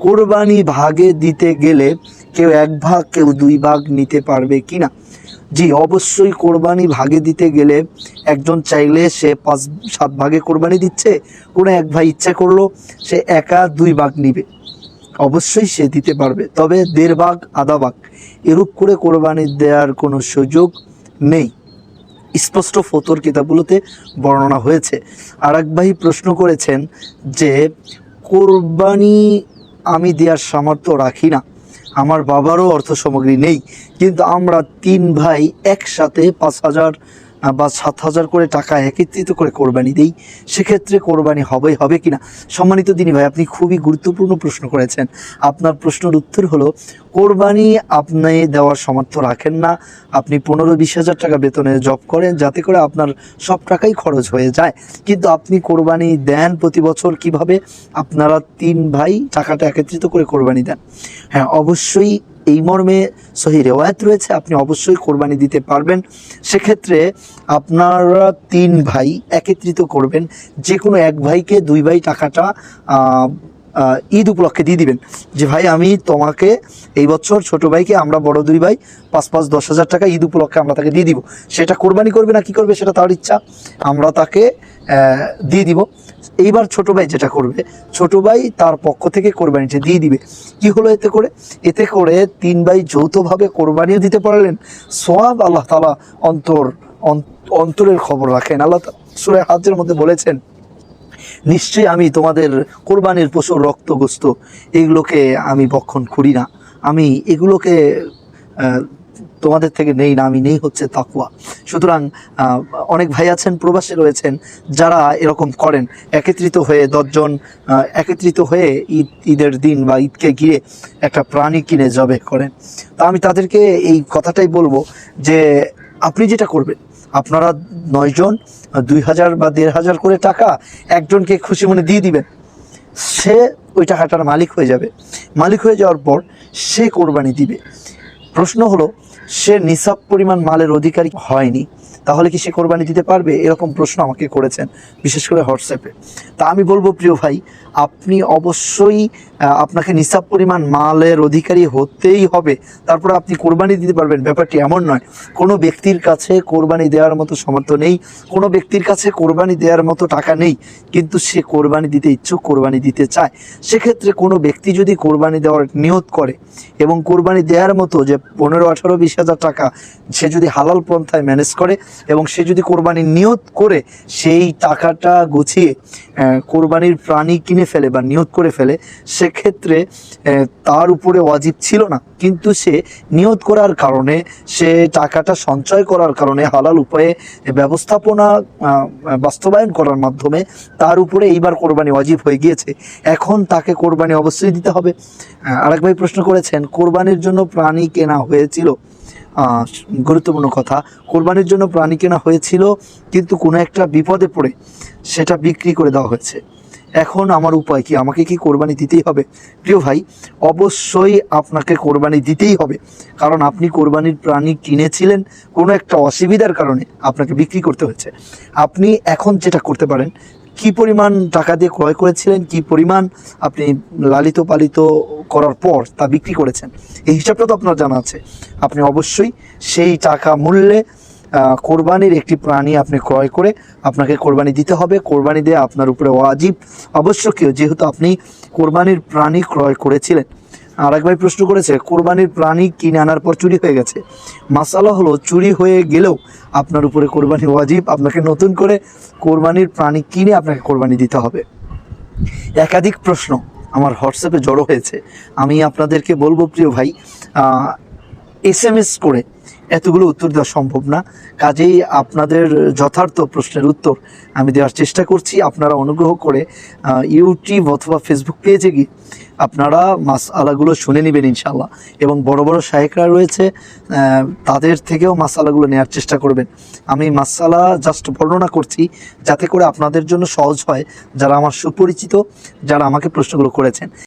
কোরবানি ভাগে দিতে গেলে কেউ এক ভাগ, কেউ দুই ভাগ নিতে পারবে কি না জি, অবশ্যই কোরবানি ভাগে দিতে গেলে একজন চাইলে সে পাঁচ, সাত ভাগে কোরবানি দিচ্ছে, কোনো এক ভাই ইচ্ছা করল, সে একা দুই ভাগ নিবে। অবশ্যই সে দিতে পারবে, তবে দেড় ভাগ, আধা ভাগ। এরূপ করে কোরবানি দেওয়ার কোনো সুযোগ নেই। স্পষ্ট ফতোর কিতাবগুলোতে বর্ণনা হয়েছে। আর এক ভাই প্রশ্ন করেছেন যে, কোরবানি আমি দেওয়ার সামর্থ্য রাখি না। আমার বাবারও অর্থ সামগ্রী নেই। কিন্তু আমরা তিন ভাই একসাথে পাঁচ হাজার বা সাত হাজার করে টাকা একত্রিত করে কোরবানি দেই, সেক্ষেত্রে কোরবানি হবে হবে কিনা? সম্মানিত দিনী ভাই, আপনি খুবই গুরুত্বপূর্ণ প্রশ্ন করেছেন। আপনার প্রশ্নের উত্তর হলো, কোরবানি আপনি দেওয়ার সামর্থ্য রাখেন না। আপনি পনেরো বিশ হাজার টাকা বেতনে জব করেন, যাতে করে আপনার সব টাকাই খরচ হয়ে যায়। কিন্তু আপনি কোরবানি দেন প্রতি বছর কীভাবে? আপনারা তিন ভাই টাকাটা একত্রিত করে কোরবানি দেন। হ্যাঁ অবশ্যই এই মর্মে সহি রেওয়ায়ত রয়েছে, আপনি অবশ্যই কোরবানি দিতে পারবেন। সেক্ষেত্রে আপনারা তিন ভাই একত্রিত করবেন যে কোনো এক ভাইকে দুই ভাই টাকাটা ঈদ উপলক্ষে দিয়ে দিবেন। যে ভাই, আমি তোমাকে এই বছর ছোট ভাইকে, আমরা বড় দুই ভাই, পাঁচ পাঁচ দশ হাজার টাকা ঈদ উপলক্ষে আমরা তাকে দিয়ে দিব। সেটা কোরবানি করবে না, কি করবে সেটা তার ইচ্ছা। আমরা তাকে দিয়ে দিব। এইবার ছোট ভাই যেটা করবে, ছোট ভাই তার পক্ষ থেকে কোরবানিটা দিয়ে দিবে। কি হলো এতে করে? এতে করে তিন ভাই যৌথভাবে কোরবানিও দিতে পারলেন। সোয়াব আল্লাহ তালা অন্তর, অন- অন্তরের খবর রাখেন। আল্লাহ সুরে হাজের মধ্যে বলেছেন, নিশ্চয়ই আমি তোমাদের কোরবানির পশুর রক্তগ্রস্ত এগুলোকে আমি বক্ষণ করি না। আমি এগুলোকে তোমাদের থেকে নেই না, আমি নেই হচ্ছে তাকুয়া সুতরাং অনেক ভাই আছেন, প্রবাসে রয়েছেন, যারা এরকম করেন। একত্রিত হয়ে দশজন একত্রিত হয়ে ঈদ, ঈদের দিন বা ঈদকে গিয়ে একটা প্রাণী কিনে জবে করেন। তা আমি তাদেরকে এই কথাটাই বলব যে, আপনি যেটা করবেন, আপনারা নয়জন দুই হাজার বা দেড় হাজার করে টাকা একজনকে খুশি মনে দিয়ে দিবেন। সে ওই টাকাটার মালিক হয়ে যাবে। মালিক হয়ে যাওয়ার পর সে কোরবানি দিবে। প্রশ্ন হলো সে নিসাব পরিমাণ মালের অধিকারী হয়নি, তাহলে কি সে কোরবানি দিতে পারবে? এরকম প্রশ্ন আমাকে করেছেন, বিশেষ করে হোয়াটসঅ্যাপে। তা আমি বলব, প্রিয় ভাই, আপনি অবশ্যই আপনাকে নিসাব পরিমাণ মালের অধিকারী হতেই হবে। তারপরে আপনি কোরবানি দিতে পারবেন। ব্যাপারটি এমন নয়। কোনো ব্যক্তির কাছে কোরবানি দেওয়ার মতো সমর্থ নেই, কোনো ব্যক্তির কাছে কোরবানি দেওয়ার মতো টাকা নেই, কিন্তু সে কোরবানি দিতে ইচ্ছুক, কোরবানি দিতে চায়। সেক্ষেত্রে কোনো ব্যক্তি যদি কোরবানি দেওয়ার নিয়ত করে এবং কোরবানি দেওয়ার মতো যে পনেরো আঠারো বিশ হাজার টাকা সে যদি হালাল পন্থায় ম্যানেজ করে এবং সে যদি কোরবানির নিয়ত করে, সেই টাকাটা গুছিয়ে কোরবানির প্রাণী কিনে ফেলে বা নিয়ত করে ফেলে, সেক্ষেত্রে তার উপরে ওয়াজিব ছিল না। কিন্তু সে নিয়ত করার কারণে, সে টাকাটা সঞ্চয় করার কারণে হালাল উপায়ে ব্যবস্থাপনা বাস্তবায়ন করার মাধ্যমে তার উপরে এইবার কোরবানি ওয়াজিব হয়ে গিয়েছে। এখন তাকে কোরবানি অবশ্যই দিতে হবে। আরেক ভাই প্রশ্ন করেছেন, কোরবানির জন্য প্রাণী কেনা হয়েছিল? গুরুত্বপূর্ণ কথা। কোরবানির জন্য প্রাণী কেনা হয়েছিল, কিন্তু কোনো একটা বিপদে পড়ে সেটা বিক্রি করে দেওয়া হয়েছে। এখন আমার উপায় কি? আমাকে কি কোরবানি দিতেই হবে? প্রিয় ভাই, অবশ্যই আপনাকে কোরবানি দিতেই হবে। কারণ আপনি কোরবানির প্রাণী কিনেছিলেন কোনো একটা অসুবিধার কারণে আপনাকে বিক্রি করতে হয়েছে। আপনি এখন যেটা করতে পারেন কি পরিমাণ টাকা দিয়ে ক্রয় করেছিলেন, কি পরিমাণ আপনি লালিত পালিত করার পর তা বিক্রি করেছেন? এই হিসাবটা তো আপনার জানা আছে। আপনি অবশ্যই সেই টাকা মূল্যে কোরবানির একটি প্রাণী আপনি ক্রয় করে আপনাকে কোরবানি দিতে হবে। কোরবানি দিয়ে আপনার উপরে ওয়াজিব। আবশ্যকীয় যেহেতু আপনি কোরবানির প্রাণী ক্রয় করেছিলেন আর ভাই প্রশ্ন করেছে, কোরবানির প্রাণী কিনে আনার পর চুরি হয়ে গেছে। মাসালা হলো, চুরি হয়ে গেলেও আপনার উপরে কোরবানি ওয়াজিব। আপনাকে নতুন করে কোরবানির প্রাণী কিনে আপনাকে কোরবানি দিতে হবে। একাধিক প্রশ্ন আমার হোয়াটসঅ্যাপে জড়ো হয়েছে। আমি আপনাদেরকে বলব, প্রিয় ভাই এস এম এস করে এতগুলো উত্তর দেওয়া সম্ভব না। কাজেই আপনাদের যথার্থ প্রশ্নের উত্তর আমি দেওয়ার চেষ্টা করছি। আপনারা অনুগ্রহ করে ইউটিউব অথবা ফেসবুক পেজে গিয়ে আপনারা মাস আলাগুলো শুনে নেবেন ইনশাল্লাহ এবং বড় বড় শায়েকরা রয়েছে তাদের থেকেও মাসালাগুলো নেওয়ার চেষ্টা করবেন। আমি মাসালা জাস্ট বর্ণনা করছি যাতে করে আপনাদের জন্য সহজ হয়, যারা আমার সুপরিচিত, যারা আমাকে প্রশ্নগুলো করেছেন।